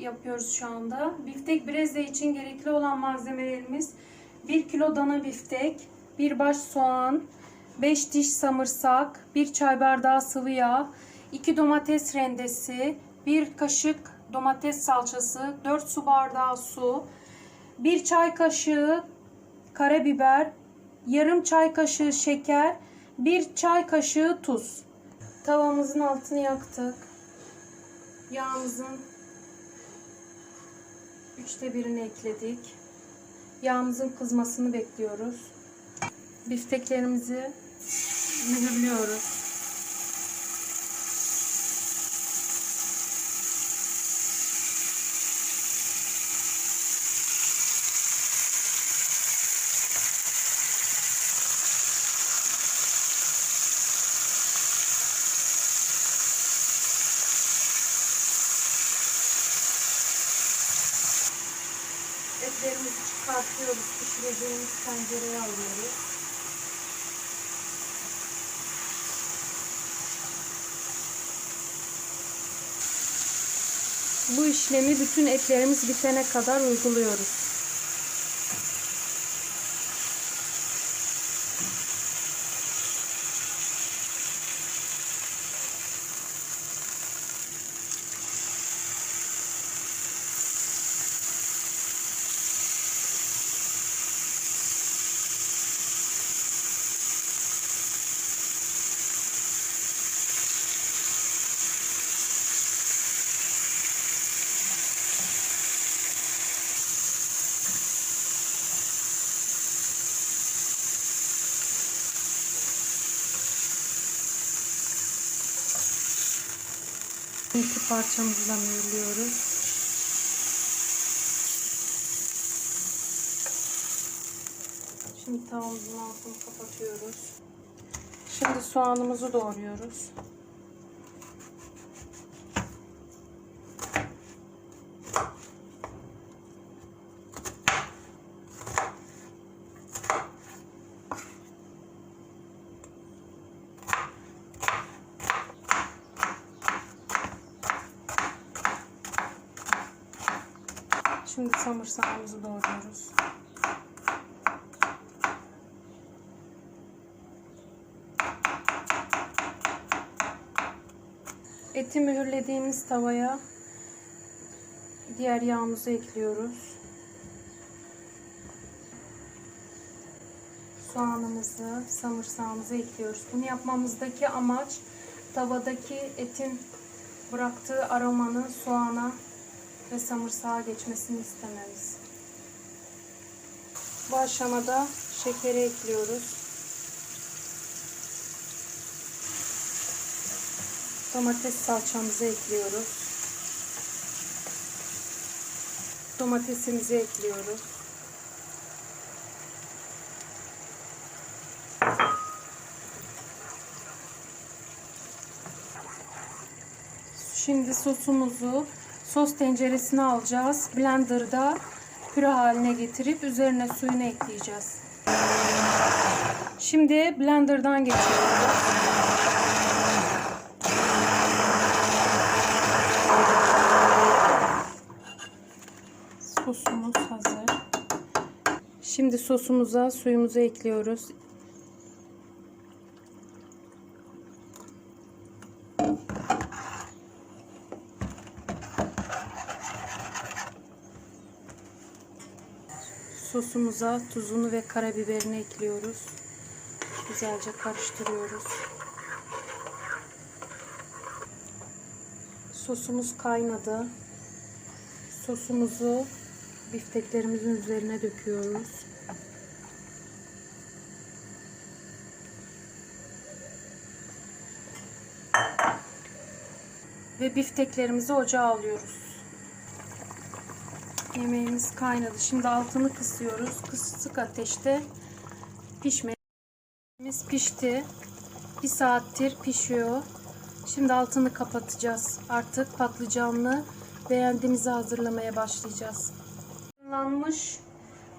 yapıyoruz şu anda. Biftek breze için gerekli olan malzemelerimiz 1 kilo dana biftek, 1 baş soğan, 5 diş samırsak, 1 çay bardağı sıvı yağ, 2 domates rendesi, 1 kaşık domates salçası, 4 su bardağı su, 1 çay kaşığı karabiber, yarım çay kaşığı şeker, 1 çay kaşığı tuz. Tavamızın altını yaktık. Yağımızın üçte birini ekledik. Yağımızın kızmasını bekliyoruz. Bifteklerimizi mühürlüyoruz. Çıkartıyoruz. Pişireceğimiz tencereye alıyoruz. Bu işlemi bütün etlerimiz bitene kadar uyguluyoruz. İki parçamızla mühürlüyoruz. Şimdi tavamızın altını kapatıyoruz. Şimdi soğanımızı doğruyoruz. Şimdi samırsağımızı doğruyoruz. Eti mühürlediğimiz tavaya diğer yağımızı ekliyoruz. Soğanımızı, samırsağımızı ekliyoruz. Bunu yapmamızdaki amaç tavadaki etin bıraktığı aromanın soğana ve samırsağa geçmesini istememiz. Bu aşamada şekeri ekliyoruz. Domates salçamızı ekliyoruz. Domatesimizi ekliyoruz. Şimdi sosumuzu sos tenceresine alacağız. Blender'da püre haline getirip üzerine suyunu ekleyeceğiz. Şimdi blenderdan geçiyoruz. Sosumuz hazır. Şimdi sosumuza suyumuzu ekliyoruz. Sosumuza tuzunu ve karabiberini ekliyoruz. Güzelce karıştırıyoruz. Sosumuz kaynadı. Sosumuzu bifteklerimizin üzerine döküyoruz. Ve bifteklerimizi ocağa alıyoruz. Yemeğimiz kaynadı. Şimdi altını kısıyoruz. Kısık ateşte pişmemiz pişti. Bir saattir pişiyor. Şimdi altını kapatacağız. Artık patlıcanlı beğendiğimizi hazırlamaya başlayacağız. Fırınlanmış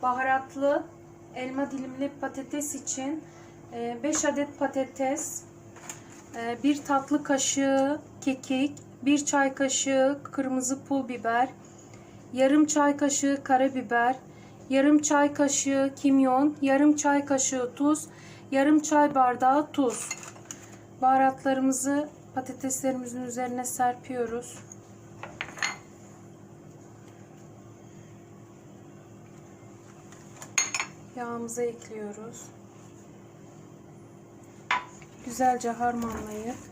baharatlı elma dilimli patates için 5 adet patates, 1 tatlı kaşığı kekik, 1 çay kaşığı kırmızı pul biber, yarım çay kaşığı karabiber, yarım çay kaşığı kimyon, yarım çay kaşığı tuz, yarım çay bardağı tuz. Baharatlarımızı patateslerimizin üzerine serpiyoruz. Yağımızı ekliyoruz. Güzelce harmanlayıp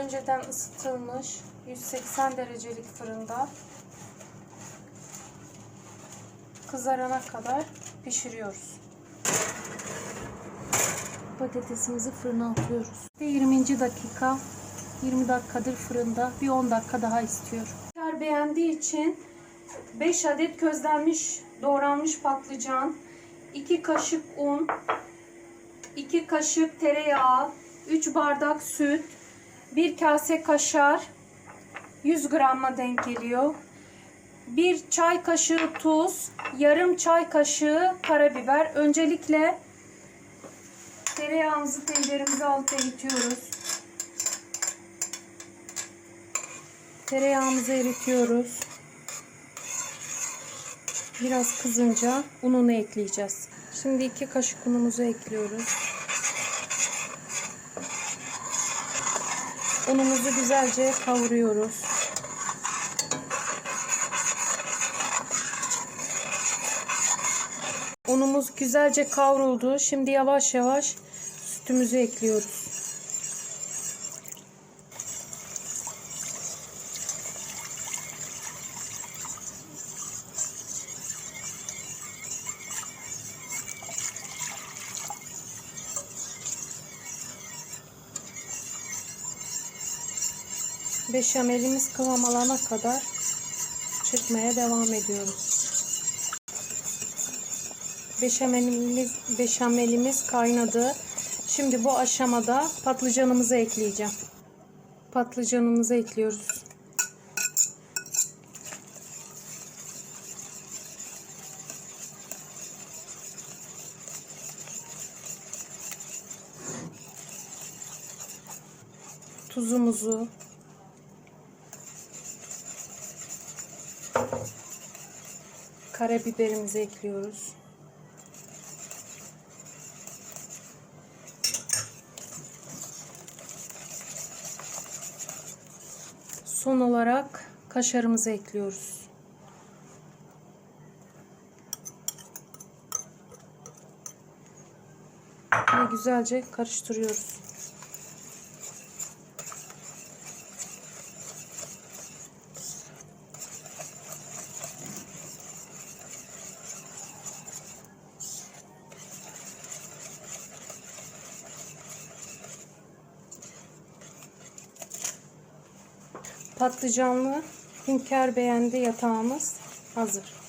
önceden ısıtılmış 180 derecelik fırında kızarana kadar pişiriyoruz. Patatesimizi fırına atıyoruz. Ve 20. dakika 20 dakikadır fırında bir 10 dakika daha istiyorum. Eğer beğendiği için 5 adet közlenmiş doğranmış patlıcan, 2 kaşık un, 2 kaşık tereyağı, 3 bardak süt, 1 kase kaşar 100 gramma denk geliyor. 1 çay kaşığı tuz, yarım çay kaşığı karabiber. Öncelikle tereyağımızı tenceremize alıp eritiyoruz. Tereyağımızı eritiyoruz. Biraz kızınca ununu ekleyeceğiz. Şimdi 2 kaşık unumuzu ekliyoruz. Unumuzu güzelce kavuruyoruz. Unumuz güzelce kavruldu. Şimdi yavaş yavaş sütümüzü ekliyoruz. Beşamelimiz kıvam alana kadar çırpmaya devam ediyoruz. Beşamelimiz, beşamelimiz kaynadı. Şimdi bu aşamada patlıcanımızı ekleyeceğim. Patlıcanımızı ekliyoruz. Tuzumuzu, karabiberimizi ekliyoruz. Son olarak kaşarımızı ekliyoruz. Ve güzelce karıştırıyoruz. Patlıcanlı hünkâr beğendi yatağımız hazır.